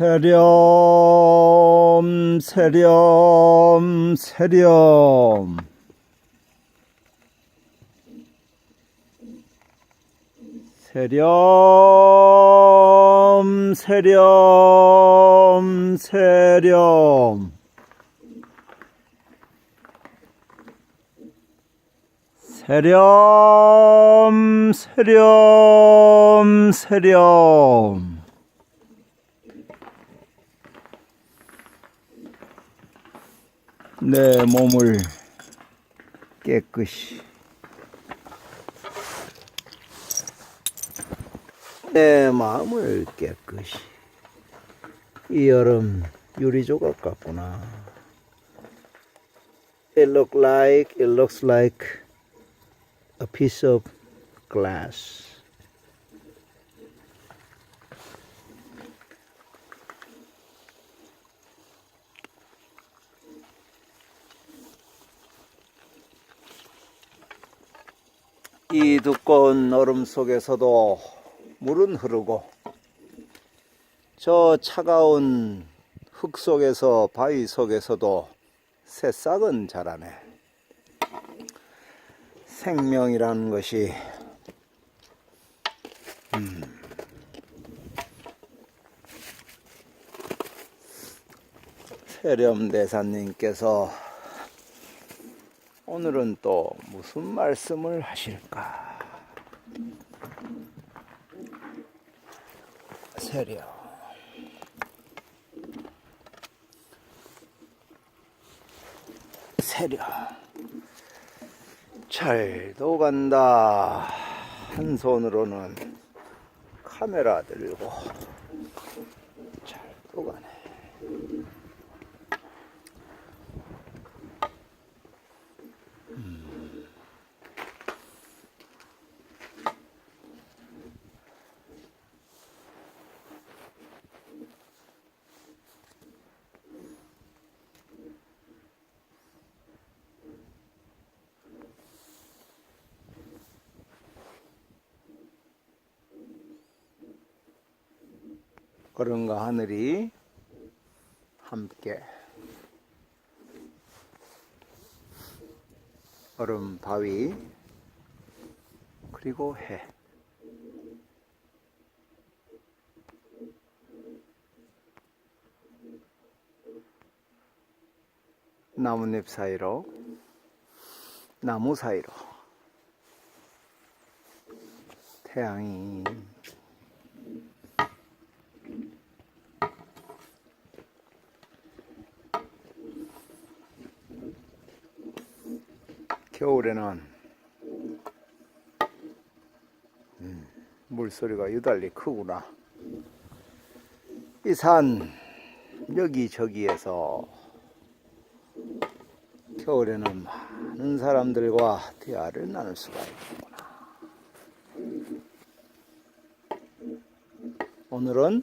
세렴, 세렴, 세렴. 세렴, 세렴, 세렴. 세렴, 세렴, 세렴. 내 몸을 깨끗이 내 마음을 깨끗이 이 여름 유리 조각 같구나 It look like it looks like a piece of glass 이 두꺼운 얼음 속에서도 물은 흐르고 저 차가운 흙 속에서 바위 속에서도 새싹은 자라네. 생명이라는 것이 음, 세렴 대사님께서 오늘은 또 무슨 말씀을 하실까? 세렴. 세렴. 잘도 간다. 한 손으로는 카메라 들고 잘도 가네. 얼음과 하늘이 함께 얼음 바위 그리고 해. 나뭇잎 사이로 나무 사이로 태양이 겨울에는 음, 물소리가 유달리 크구나. 이 산 여기저기에서 겨울에는 많은 사람들과 대화를 나눌 수가 있구나. 오늘은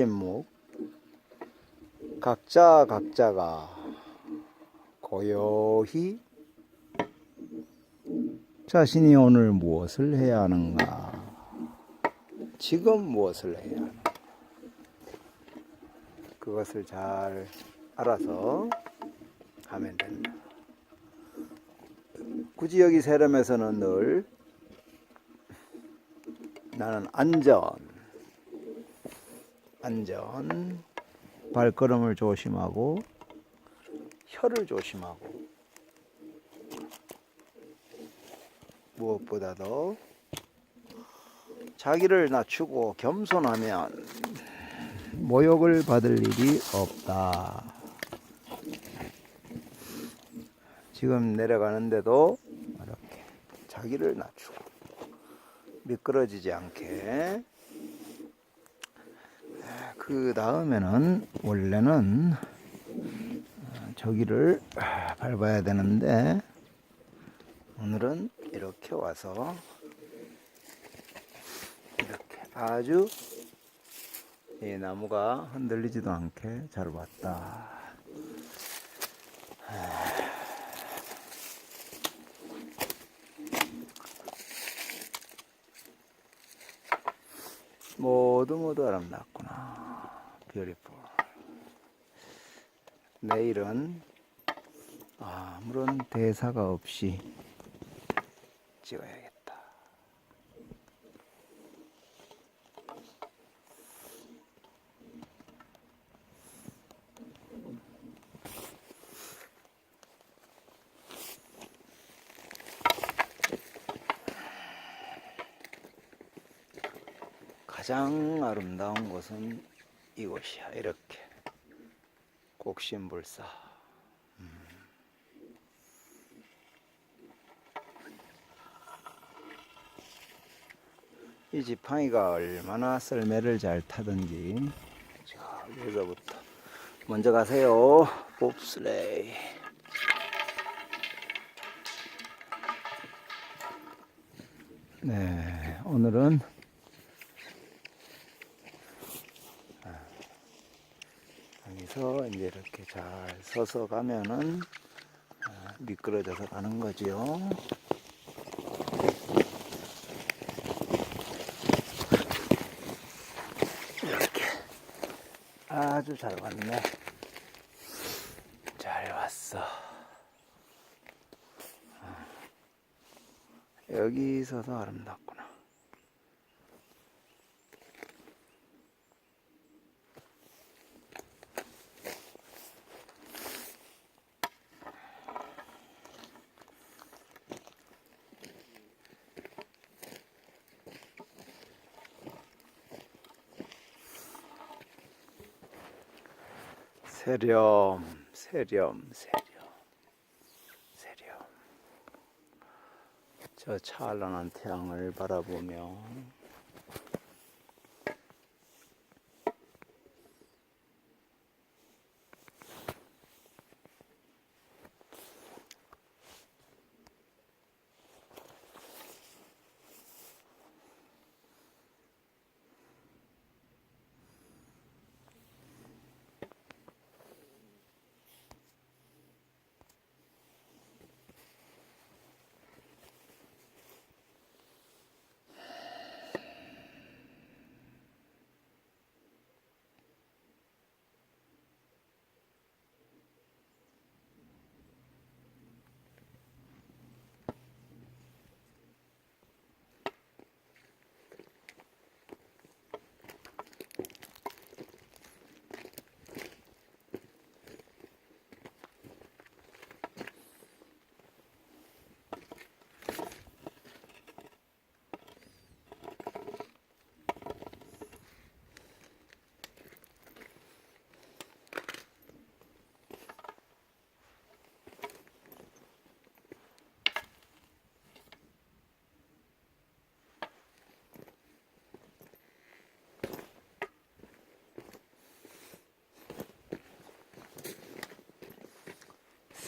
침묵. 각자 각자가 고요히 자신이 오늘 무엇을 해야 하는가, 지금 무엇을 해야 하는가, 그것을 잘 알아서 하면 된다. 굳이 여기 세렘에서는 늘 나는 안전, 안전, 발걸음을 조심하고 혀를 조심하고 무엇보다도 자기를 낮추고 겸손하면 모욕을 받을 일이 없다. 지금 내려가는데도 이렇게 자기를 낮추고 미끄러지지 않게 그 다음에는 원래는 어, 저기를 밟아야 되는데 오늘은 이렇게 와서 이렇게 아주 이 나무가 흔들리지도 않게 잘 왔다. 모두 모두 아름답고. 나. 뷰티풀. 내일은 아무런 대사가 없이 찍어야겠다. 가장 아름다운 곳은 이곳이야. 이렇게 곡신불사. 음. 이 지팡이가 얼마나 썰매를 잘 타든지. 자, 여기서부터 먼저 가세요. 봅슬레이. 네, 오늘은 여기서 이제 이렇게 잘 서서 가면은 아, 미끄러져서 가는 거지요. 이렇게 아주 잘 왔네. 잘 왔어. 아, 여기 있어서 아름답구나. 세렴, 세렴, 세렴, 세렴. 저 찬란한 태양을 바라보며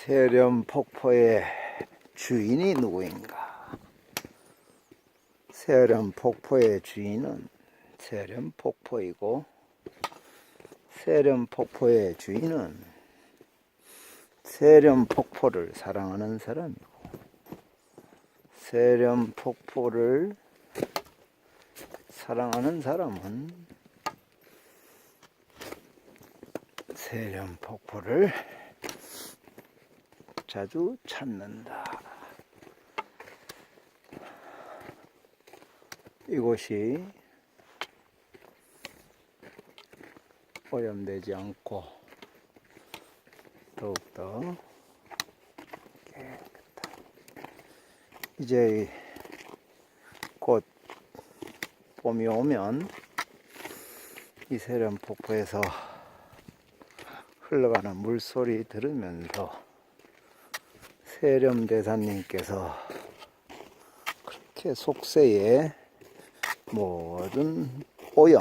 세렴 폭포의 주인이 누구인가? 세렴 폭포의 주인은 세렴 폭포이고 세렴 폭포의 주인은 세렴 폭포를 사랑하는 사람이고 세렴 폭포를 사랑하는 사람은 세렴 폭포를 자주 찾는다. 이곳이 오염되지 않고 더욱더 깨끗다. 이제 곧 봄이 오면 이 세련 폭포에서 흘러가는 물소리 들으면서 세렴 대사님께서 그렇게 속세에 모든 오염,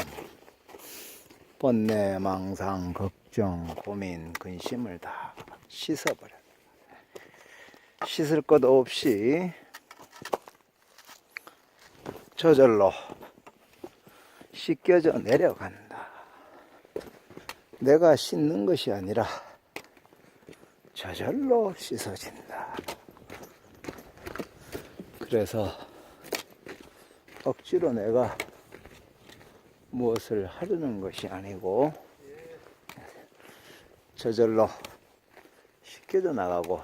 번뇌, 망상, 걱정, 고민, 근심을 다 씻어버려. 씻을 것 없이 저절로 씻겨져 내려간다. 내가 씻는 것이 아니라 저절로 씻어진다. 그래서 억지로 내가 무엇을 하려는 것이 아니고 저절로 씻겨져 나가고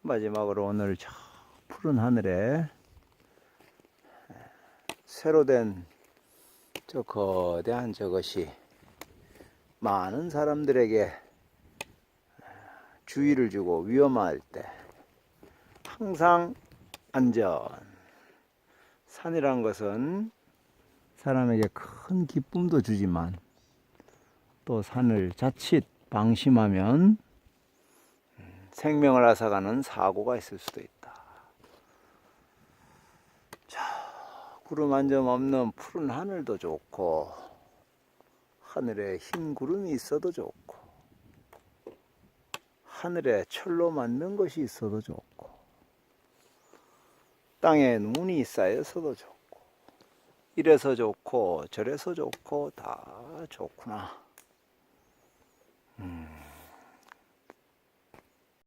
마지막으로 오늘 저 푸른 하늘에 새로 된 저 거대한 저것이 많은 사람들에게 주의를 주고 위험할 때 항상 안전. 산이란 것은 사람에게 큰 기쁨도 주지만 또 산을 자칫 방심하면 생명을 앗아가는 사고가 있을 수도 있다. 자, 구름 한 점 없는 푸른 하늘도 좋고 하늘에 흰 구름이 있어도 좋고 하늘에 철로 만든 것이 있어도 좋고 땅에 눈이 쌓여서도 좋고 이래서 좋고 저래서 좋고 다 좋구나. 음.